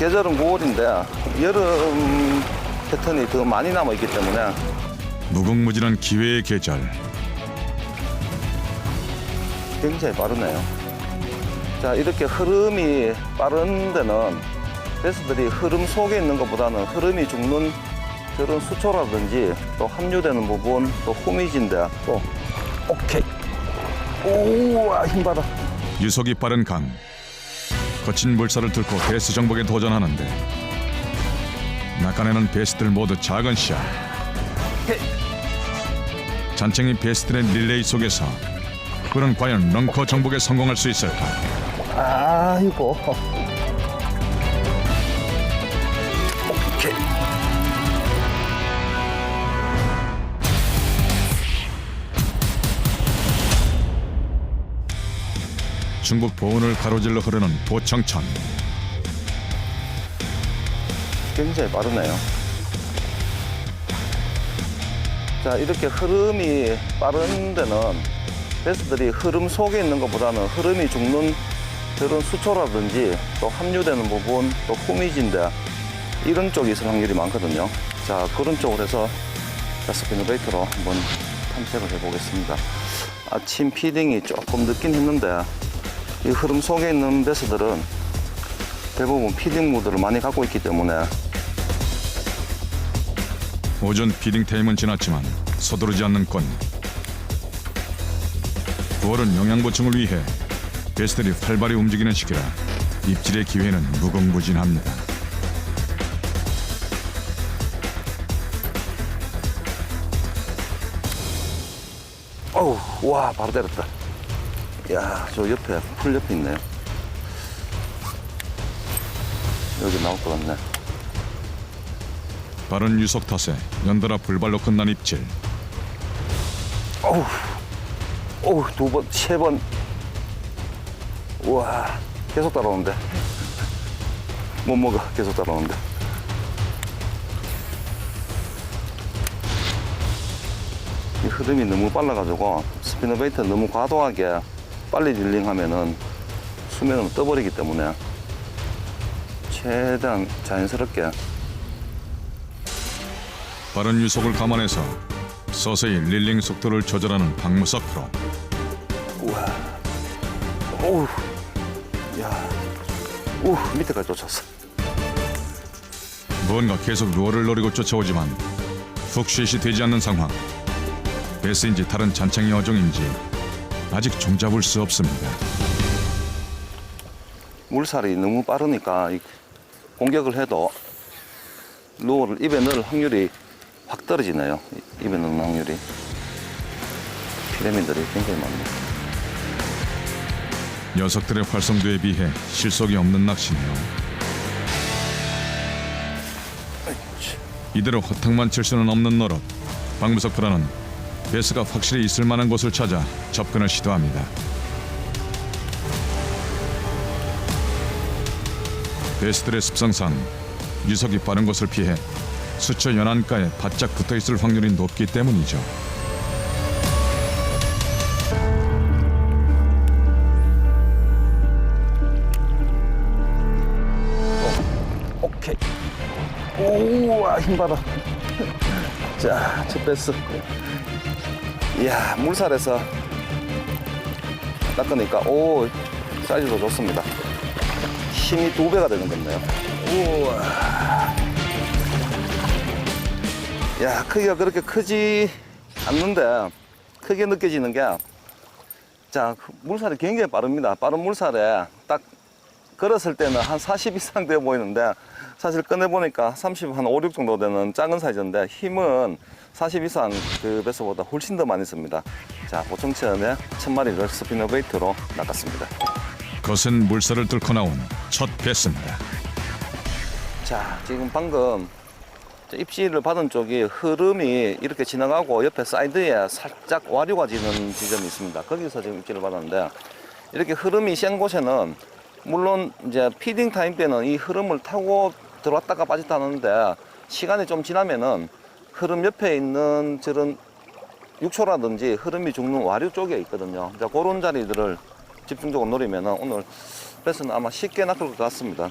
계절은 9월인데 여름 패턴이 더 많이 남아 있기 때문에 무궁무진한 기회의 계절. 굉장히 빠르네요. 자, 이렇게 흐름이 빠른 데는 베스들이 흐름 속에 있는 것보다는 흐름이 죽는 그런 수초라든지 또 함유되는 부분 또 후미진데 또 오케이. 우와, 힘 받아. 유속이 빠른 강. 거친 물살을 뚫고 베스 정복에 도전하는데 낙안에는 베스들 모두 작은 샷. 잔챙이 베스들의 릴레이 속에서 그는 과연 런커 정복에 성공할 수 있을까? 아이고. 중국 보은을 가로질러 흐르는 도청천. 굉장히 빠르네요. 자, 이렇게 흐름이 빠른 데는 베스들이 흐름 속에 있는 것보다는 흐름이 죽는 그런 수초라든지 또 함유되는 부분 또 후미진데 이런 쪽이 있을 확률이 많거든요. 자, 그런 쪽으로 해서 자, 스피너베이트로 한번 탐색을 해보겠습니다. 아침 피딩이 조금 늦긴 했는데 이 흐름 속에 있는 베스들은 대부분 피딩 무드를 많이 갖고 있기 때문에 오전 피딩 타임은 지났지만 서두르지 않는 건 9월은 영양 보충을 위해 베스들이 활발히 움직이는 시기라 입질의 기회는 무궁무진합니다. 어우, 와, 바로 때렸다. 야, 저 옆에, 풀 옆에 있네요. 여기 나올 것 같네. 빠른 유속 탓에 연달아 불발로 끝난 입질. 어우, 어우, 두 번, 세 번. 우와, 계속 따라오는데. 못 먹어, 계속 따라오는데. 이 흐름이 너무 빨라가지고 스피너베이트 너무 과도하게 빨리 릴링하면은 수면으로 떠버리기 때문에 최대한 자연스럽게 빠른 유속을 감안해서 서서히 릴링 속도를 조절하는 박무석 프로. 우와. 오우. 야. 우, 밑에까지 쫓았어. 무언가 계속 루어를 노리고 쫓아오지만 훅 쉿이 되지 않는 상황. 베스인지 다른 잔챙이 어종인지 아직 종잡을 수 없습니다. 물살이 너무 빠르니까 이 공격을 해도 루어를 입에 넣을 확률이 확 떨어지네요. 이- 입에 넣는 확률이. 피라민들이 굉장히 많네요. 녀석들의 활성도에 비해 실속이 없는 낚시네요. 이대로 허탕만 칠 수는 없는 노릇. 박무석 프로는 베스가 확실히 있을 만한 곳을 찾아 접근을 시도합니다. 베스들의 습성상 유속이 빠른 곳을 피해 수초 연안가에 바짝 붙어 있을 확률이 높기 때문이죠. 오케이. 우와, 힘 받아. 자, 첫 베스. 이야, 물살에서 닦으니까, 오, 사이즈도 좋습니다. 힘이 두 배가 되는 건데요. 우와. 야, 크기가 그렇게 크지 않는데, 크게 느껴지는 게, 자, 물살이 굉장히 빠릅니다. 빠른 물살에 딱 걸었을 때는 한 40 이상 돼 보이는데 사실 꺼내보니까 30, 한 5, 6 정도 되는 작은 사이즈인데 힘은 40 이상 그 배스보다 훨씬 더 많이 씁니다. 자, 보청천에 천 마리를 스피너베이트로 낚았습니다. 거센 물살을 뚫고 나온 첫 베스입니다. 자, 지금 방금 저 입질을 받은 쪽이 흐름이 이렇게 지나가고 옆에 사이드에 살짝 와류가 지는 지점이 있습니다. 거기서 지금 입질을 받았는데 이렇게 흐름이 센 곳에는 물론 이제 피딩 타임 때는 이 흐름을 타고 들어왔다가 빠졌다 하는데 시간이 좀 지나면은 흐름 옆에 있는 저런 육초라든지 흐름이 죽는 와류 쪽에 있거든요. 자, 그런 자리들을 집중적으로 노리면은 오늘 배스는 아마 쉽게 낚을 것 같습니다.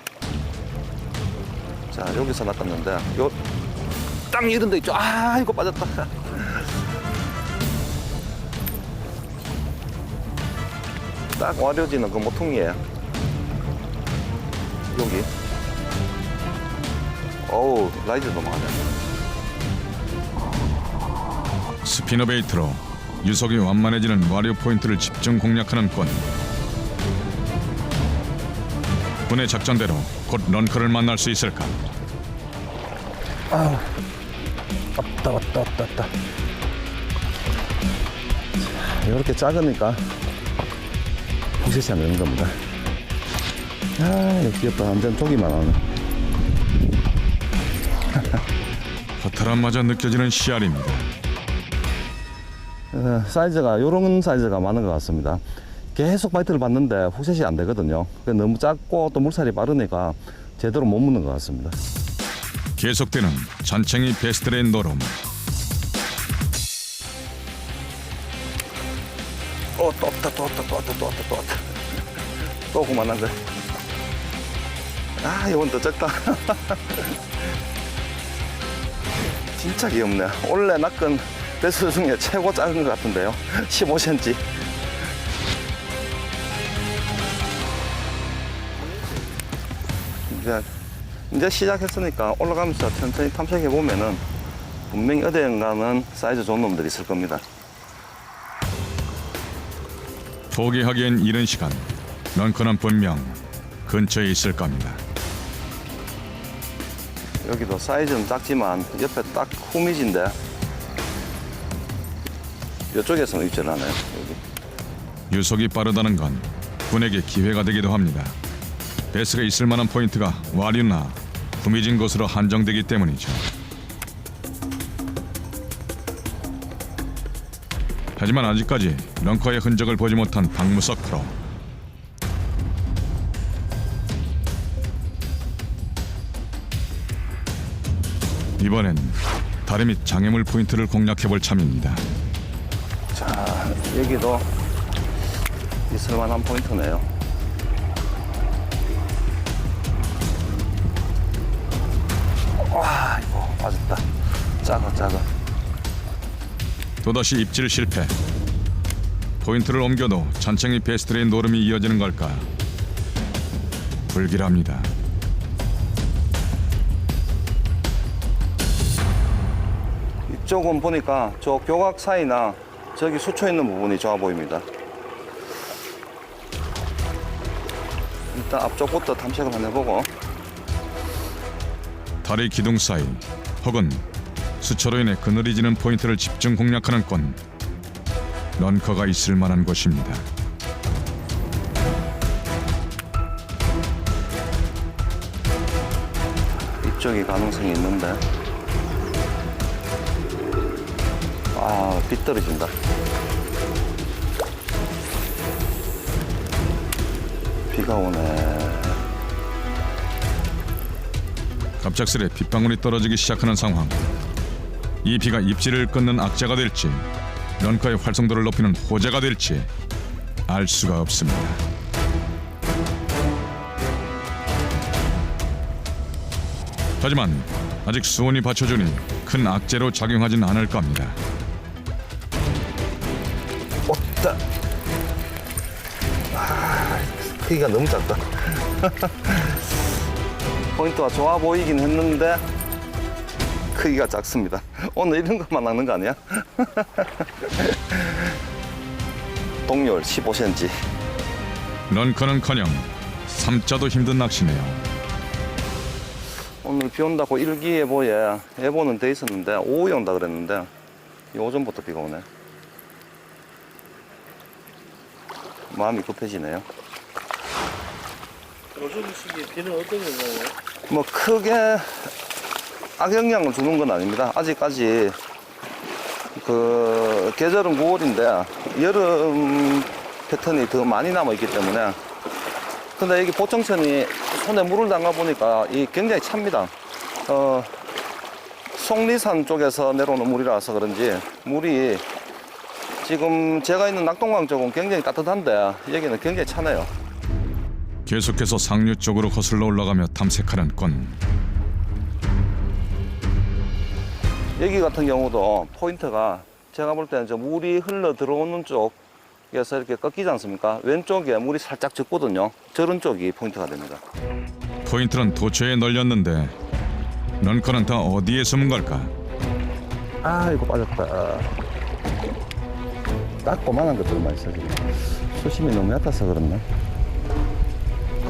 자, 여기서 낚았는데, 요, 딱 이런 데 있죠. 아, 이거 빠졌다. 딱 와려지는 그 모퉁이에 여기. 어우, 라이즈 넘어가네. 스피너 베이트로 유속이 완만해지는 와리오 포인트를 집중 공략하는 권. 군의 작전대로 곧 런커를 만날 수 있을까? 왔다, 왔다, 왔다, 왔다. 이렇게 작으니까 포켓이 안 되는 겁니다. 아, 이거 귀엽다. 완전 조기만 하네. 허탈함마저 느껴지는 씨알입니다. 어, 사이즈가 이런 사이즈가 많은 것 같습니다. 계속 바이트를 받는데 훅셋이 안 되거든요. 너무 작고 또 물살이 빠르니까 제대로 못 묻는 것 같습니다. 계속되는 잔챙이 베스트레인 노름. 어, 또 왔다, 또 왔다, 또 왔다, 또 왔다, 또 왔다. 또 그만한 거. 아, 이건 더 작다. 진짜 귀엽네. 원래 낚은 배수 중에 최고 작은 것 같은데요. 15cm. 이제, 이제 시작했으니까 올라가면서 천천히 탐색해 보면은 분명히 어디인가는 사이즈 좋은 놈들이 있을 겁니다. 포기하기엔 이른 시간. 런커는 분명 근처에 있을 겁니다. 여기도 사이즈는 작지만 옆에 딱 후미진데 이쪽에서는 입질 하네요 여기 유속이 빠르다는 건 군에게 기회가 되기도 합니다. 베스가 있을 만한 포인트가 와류나 구미진 곳으로 한정되기 때문이죠. 하지만 아직까지 런커의 흔적을 보지 못한 박무석 프로. 이번엔 다리 및 장애물 포인트를 공략해볼 참입니다. 자 여기도 있을 만한 포인트네요 와 이거 맞았다 작아 작아 또다시 입질 실패. 포인트를 옮겨도 잔챙이 베스트레인 노름이 이어지는 걸까? 불길합니다. 이쪽은 보니까 저 교각 사이나 저기 수초 있는 부분이 좋아 보입니다. 일단 앞쪽부터 탐색을 한번 해보고. 다리 기둥 사이 혹은 수초로 인해 그늘이 지는 포인트를 집중 공략하는 건 런커가 있을 만한 곳입니다. 이쪽이 가능성이 있는데 아 빗떨어진다 비가 오네 갑작스레 빗방울이 떨어지기 시작하는 상황. 이 비가 입질을 끊는 악재가 될지 런커의 활성도를 높이는 호재가 될지 알 수가 없습니다. 하지만 아직 수온이 받쳐주니 큰 악재로 작용하진 않을 겁니다. 왔다 아 크기가 너무 작다 포인트가 좋아 보이긴 했는데 크기가 작습니다 오늘 이런 것만 낚는 거 아니야? 동열 15cm 런커는커녕 삼자도 힘든 낚시네요. 오늘 비 온다고 일기예보에 예보는 돼 있었는데 오후에 온다 그랬는데 이 오전부터 비가 오네. 마음이 급해지네요. 요즘 시기에 비는 어떤 건가요? 뭐 크게 악영향을 주는 건 아닙니다. 아직까지 그 계절은 9월인데 여름 패턴이 더 많이 남아 있기 때문에 근데 여기 보청천이 손에 물을 담가 보니까 이 굉장히 찹니다. 어, 속리산 쪽에서 내려오는 물이라서 그런지 물이 지금 제가 있는 낙동강 쪽은 굉장히 따뜻한데 여기는 굉장히 차네요. 계속해서 상류 쪽으로 거슬러 올라가며 탐색하는 건 여기 같은 경우도 포인트가 제가 볼 때는 저 물이 흘러 들어오는 쪽에서 이렇게 꺾이지 않습니까? 왼쪽에 물이 살짝 젖거든요. 저런 쪽이 포인트가 됩니다. 포인트는 도처에 널렸는데 런커는 다 어디에 숨은 걸까? 아 이거 빠졌다. 따꼬만한 것들만 있어. 수심이 너무 얕아서 그렇네.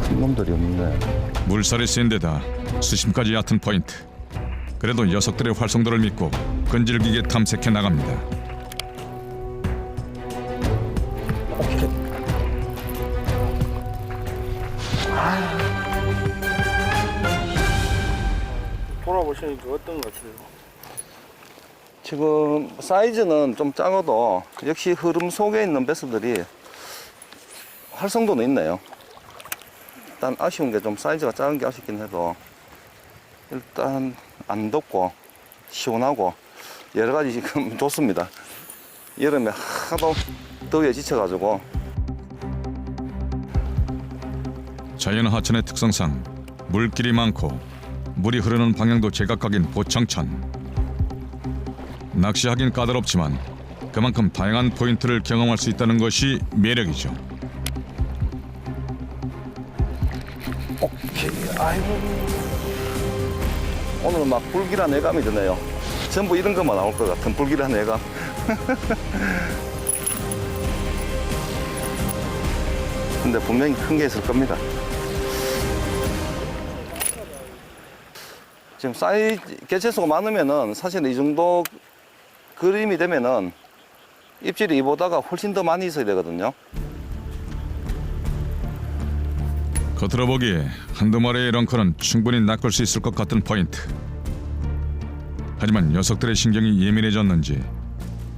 큰 놈들이 없네. 물살이 센 데다 수심까지 얕은 포인트. 그래도 녀석들의 활성도를 믿고 끈질기게 탐색해 나갑니다. 돌아보시니까 어떤 것 같아요? 지금 사이즈는 좀 작아도 역시 흐름 속에 있는 베스들이 활성도는 있네요. 일단 아쉬운 게 좀 사이즈가 작은 게 아쉽긴 해도 일단 안 덥고 시원하고 여러 가지 지금 좋습니다. 여름에 하도 더위에 지쳐가지고 자연 하천의 특성상 물길이 많고 물이 흐르는 방향도 제각각인 보청천. 낚시하긴 까다롭지만 그만큼 다양한 포인트를 경험할 수 있다는 것이 매력이죠. 오케이 아이고 오늘 막 불길한 예감이 드네요. 전부 이런 것만 나올 것 같은 불길한 예감. 근데 분명히 큰 게 있을 겁니다. 지금 사이즈 개체수가 많으면은 사실 이 정도 그림이 되면은 입질이 이보다가 훨씬 더 많이 있어야 되거든요. 겉으로 보기에 한두 마리의 런커는 충분히 낚을 수 있을 것 같은 포인트. 하지만 녀석들의 신경이 예민해졌는지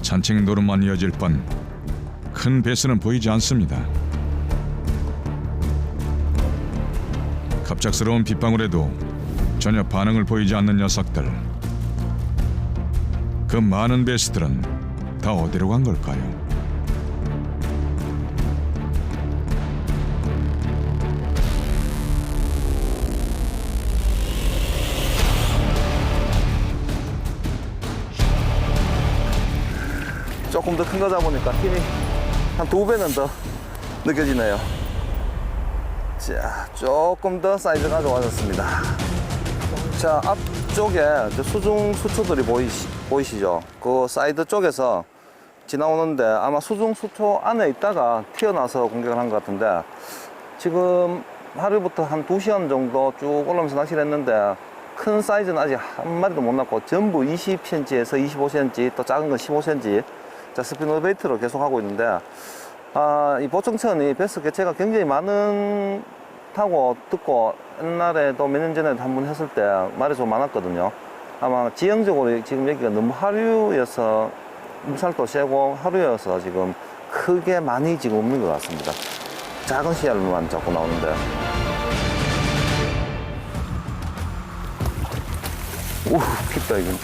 잔챙이 노름만 이어질 뿐큰 배스는 보이지 않습니다. 갑작스러운 빗방울에도 전혀 반응을 보이지 않는 녀석들. 그 많은 배스들은 다 어디로 간 걸까요? 조금 더 큰거 잡으니까 힘이 한 두 배는 더 느껴지네요. 자, 조금 더 사이즈가 좋아졌습니다. 자, 앞쪽에 저 수중 수초들이 보이시, 보이시죠? 그 사이드 쪽에서 지나오는데 아마 수중 수초 안에 있다가 튀어나와서 공격을 한 것 같은데 지금 하루부터 한 두시간 정도 쭉 올라오면서 낚시를 했는데 큰 사이즈는 아직 한 마리도 못 났고 전부 20cm에서 25cm 또 작은 건 15cm 자 스피노베이트로 계속 하고 있는데 아, 이 보청천이 베스 개체가 굉장히 많은 타고 듣고 옛날에도 몇 년 전에도 한번 했을 때 말이 좀 많았거든요. 아마 지형적으로 지금 여기가 너무 하류여서 물살도 세고 하류여서 지금 크게 많이 지금 없는 것 같습니다. 작은 씨알만 자꾸 나오는데. 오, 깊다, 이건.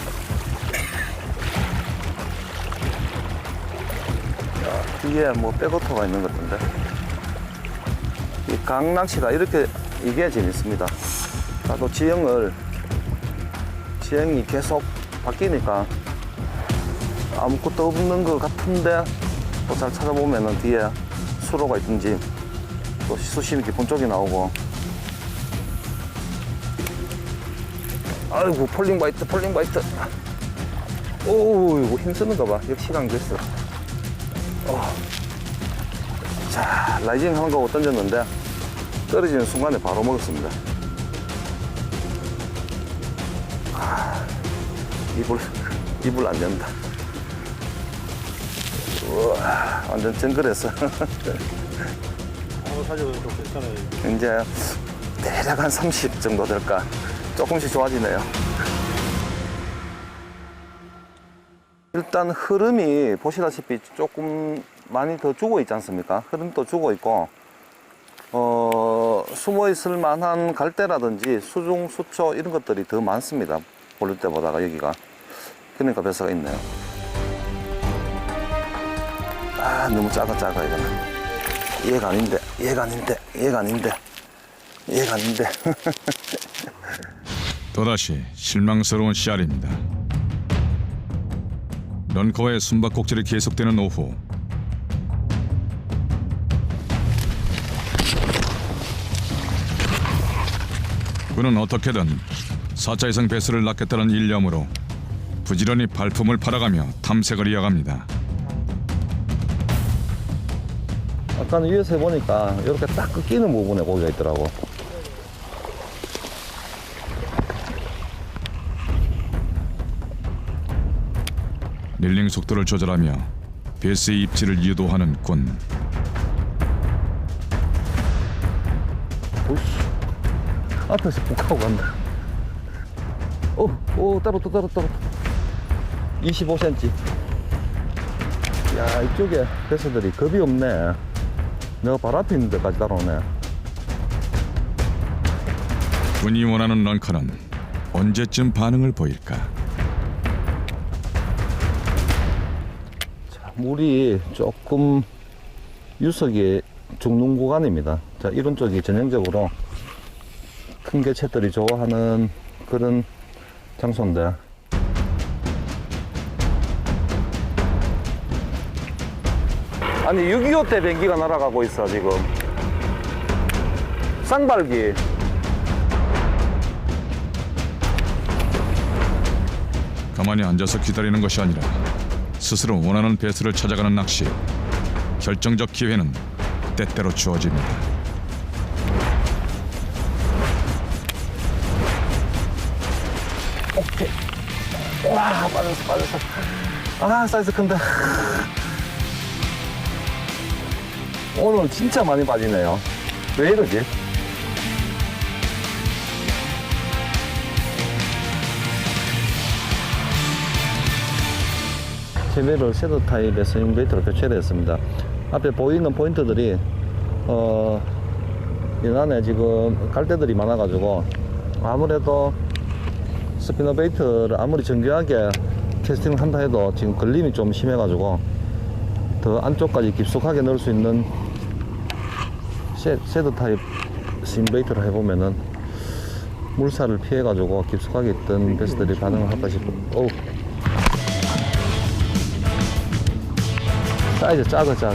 뒤에 뭐 백오터가 있는 것 같은데. 이 강낚시가 이렇게, 이게 재밌습니다. 나도 지형을, 지형이 계속 바뀌니까 아무것도 없는 것 같은데 또 잘 찾아보면은 뒤에 수로가 있든지 또 수심이 깊은 쪽이 나오고. 아이고 폴링 바이트 폴링 바이트. 오 이거 힘쓰는가 봐. 역시 강됐어. 어. 자 라이징 거고 던졌는데 떨어지는 순간에 바로 먹었습니다 입을 입을 안 연다. 우와 완전 괜찮아요. 이제 대략 한 30 정도 될까? 조금씩 좋아지네요. 일단 흐름이 보시다시피 조금 많이 더 죽어 있지 않습니까? 흐름도 죽어 있고 어, 숨어 있을 만한 갈대라든지 수중 수초 이런 것들이 더 많습니다 볼 때보다가 여기가 그러니까 뱃사가 있네요. 아 너무 작아 작아 이거는. 얘가 아닌데 얘가 아닌데 얘가 아닌데 얘가 아닌데. 또다시 실망스러운 씨알입니다. 런커와의 숨바꼭질이 계속되는 오후. 그는 어떻게든 4차 이상 배수를 낳겠다는 일념으로 부지런히 발품을 팔아가며 탐색을 이어갑니다. 아까는 위에서 해보니까 이렇게 딱 끊기는 부분에 고기가 있더라고. 릴링 속도를 조절하며 배스의 입질을 유도하는 군. 오씨. 앞에서 북하고 간다. 오, 오, 따로 또 따로 따로. 25cm. 야, 이쪽에 배스들이 겁이 없네. 내가 바로 앞에 있는 데까지 따라오네. 군이 원하는 런커는 언제쯤 반응을 보일까? 자, 물이 조금 유석이 죽는 구간입니다. 자, 이런 쪽이 전형적으로 큰 개체들이 좋아하는 그런 장소인데. 아니, 6.25때 비행기가 날아가고 있어, 지금. 쌍발기. 가만히 앉아서 기다리는 것이 아니라 스스로 원하는 배스를 찾아가는 낚시. 결정적 기회는 때때로 주어집니다. 빠졌어, 빠졌어. 아, 사이즈 큰다. 오늘 진짜 많이 빠지네요. 왜 이러지? 재배를 섀도 타입의 스윙 베이트로 교체를 했습니다. 앞에 보이는 포인트들이, 어, 연안에 지금 갈대들이 많아 가지고, 아무래도 스피너 베이트를 아무리 정교하게 캐스팅을 한다 해도 지금 걸림이 좀 심해가지고 더 안쪽까지 깊숙하게 넣을 수 있는 쉐, 쉐드 타입 스윙 베이트를 해보면은 물살을 피해가지고 깊숙하게 있던 베스들이 반응을 할까 싶어. 어우. 사이즈 작아, 작아.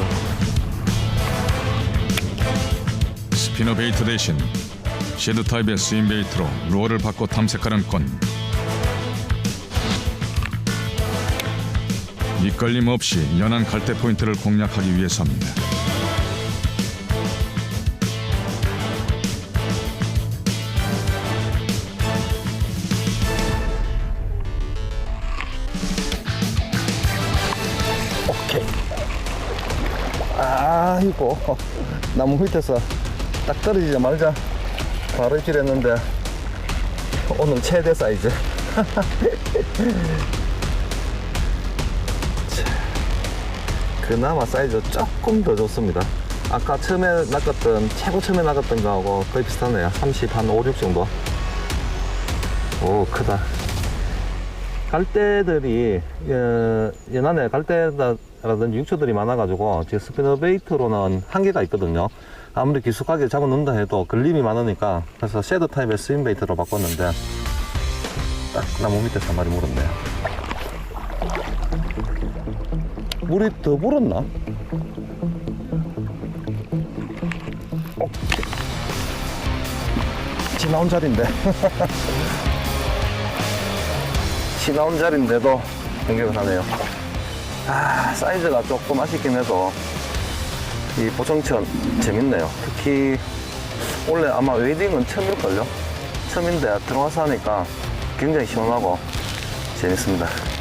스피너 베이트 대신 쉐드 타입의 스윙 베이트로 루어를 받고 탐색하는 건 밑걸림 없이 연한 갈대 포인트를 공략하기 위해서입니다. 오케이. 아이고, 나무 밑에서 딱 떨어지자마자 바로 입질했는데, 오늘 최대 사이즈. 그나마 사이즈 조금 더 좋습니다. 아까 처음에 낚았던, 최고 처음에 낚았던 거하고 거의 비슷하네요. 30, 한 5, 6 정도. 오, 크다. 갈대들이 어, 연안에 갈대라든지 육초들이 많아가지고 지금 스피너 베이트로는 한계가 있거든요. 아무리 깊숙하게 잡아 놓는다 해도 걸림이 많으니까 그래서 섀도 타입의 스윙 베이트로 바꿨는데 딱 나무 밑에서 한 마리 물었네요. 물이 더 불었나? 어. 지나온 자리인데. 지나온 자리인데도 공격을 하네요. 아, 사이즈가 조금 아쉽긴 해도 이 보정천 재밌네요. 특히 원래 아마 웨딩은 처음일걸요? 처음인데 들어와서 하니까 굉장히 시원하고 재밌습니다.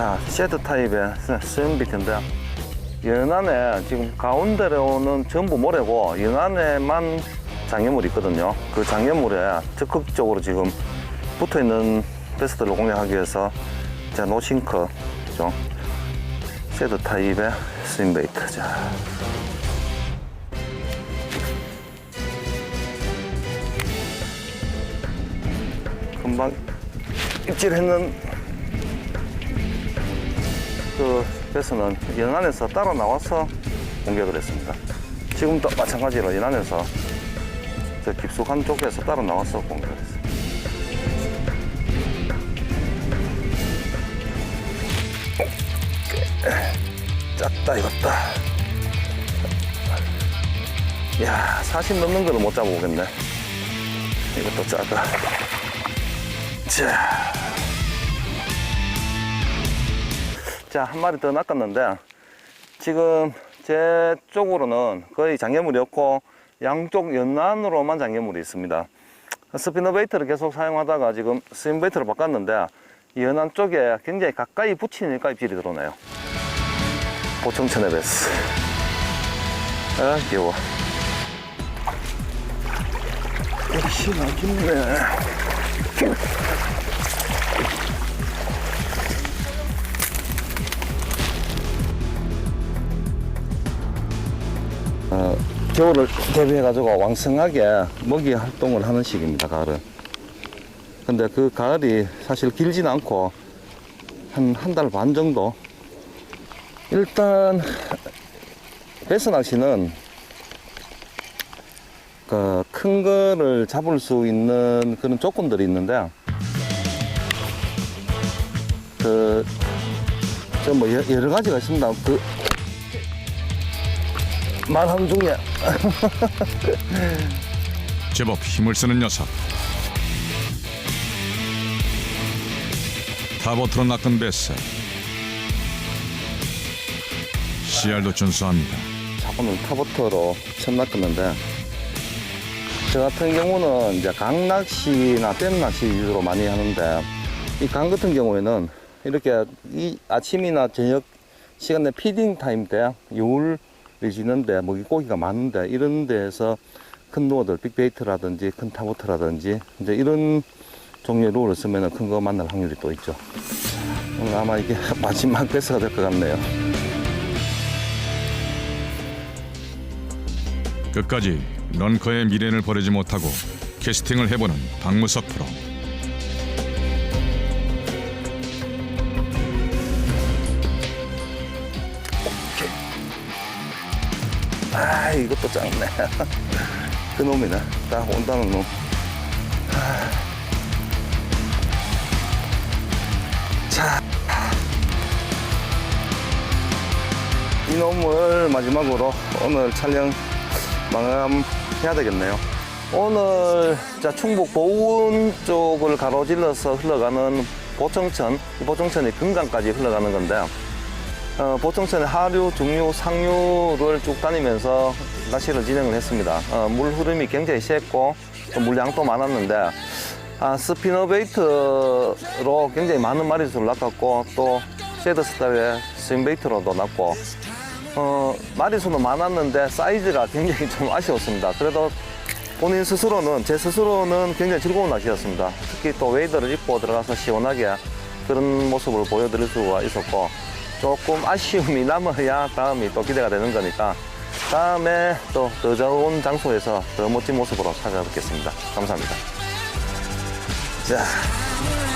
자, 쉐드 타입의 스윙 비트인데 연안에 지금 가운데로는 전부 모래고 연안에만 장애물이 있거든요. 그 장애물에 적극적으로 지금 붙어 있는 베스트를 공략하기 위해서 자 노싱크 죠? 쉐드 타입의 스윙 베이트 자. 금방 입질했는 그 베스는 연안에서 따라 나와서 공격을 했습니다. 지금도 마찬가지로 연안에서 저 깊숙한 쪽에서 따라 나와서 공격을 했습니다. 작다 이것다 야, 40 넘는 거는 못 잡아보겠네. 이것도 작아. 자. 자, 한 마리 더 낚았는데, 지금 제 쪽으로는 거의 장애물이 없고, 양쪽 연안으로만 장애물이 있습니다. 스피너 베이트를 계속 사용하다가 지금 스윙 베이트로 바꿨는데, 이 연안 쪽에 굉장히 가까이 붙이니까 입질이 들어오네요. 보청천의 베스. 아, 귀여워. 역시 막힙네. 어, 겨울을 대비해가지고 왕성하게 먹이 활동을 하는 시기입니다, 가을은. 근데 그 가을이 사실 길진 않고, 한, 한 달 반 정도? 일단, 베스 낚시는 그 큰 거를 잡을 수 있는 그런 조건들이 있는데 그저뭐 여러 가지가 있습니다. 그 말하는 중에 제법 힘을 쓰는 녀석. 타버트로 낚은 베스. CR도 준수합니다. 자, 오늘 타버터로 처음 낚았는데 저 같은 경우는 이제 강낚시나 댐낚시 위주로 많이 하는데 이 강 같은 경우에는 이렇게 이 아침이나 저녁 시간대 피딩 타임 때 요울이 지는데 먹이 고기가 많은데 이런 데에서 큰 노어들 빅베이트라든지 큰 타버터라든지 이제 이런 종류의 룰을 쓰면 큰 거 만날 확률이 또 있죠. 오늘 아마 이게 마지막 베스가 될 것 같네요. 끝까지 런커의 미련을 버리지 못하고 캐스팅을 해보는 박무석 프로. 이것도 작네 그 놈이네 딱 온다는 놈 아. 자. 이 놈을 마지막으로 오늘 촬영 마감해야 되겠네요. 오늘 자 충북 보운 쪽을 가로질러서 흘러가는 보청천, 이 보청천이 금강까지 흘러가는 건데 어, 보청천의 하류, 중류, 상류를 쭉 다니면서 낚시를 진행을 했습니다. 어, 물 흐름이 굉장히 또 물량도 많았는데 아, 스피너 베이트로 굉장히 많은 마리수를 낚았고 또 쉐드 스타일의 스윙 베이트로도 낚고 어, 마리수는 많았는데 사이즈가 굉장히 좀 아쉬웠습니다. 그래도 본인 스스로는 제 스스로는 굉장히 즐거운 낚시였습니다. 특히 또 웨이더를 입고 들어가서 시원하게 그런 모습을 보여드릴 수가 있었고 조금 아쉬움이 남아야 다음이 또 기대가 되는 거니까 다음에 또 더 좋은 장소에서 더 멋진 모습으로 찾아뵙겠습니다. 감사합니다. 자.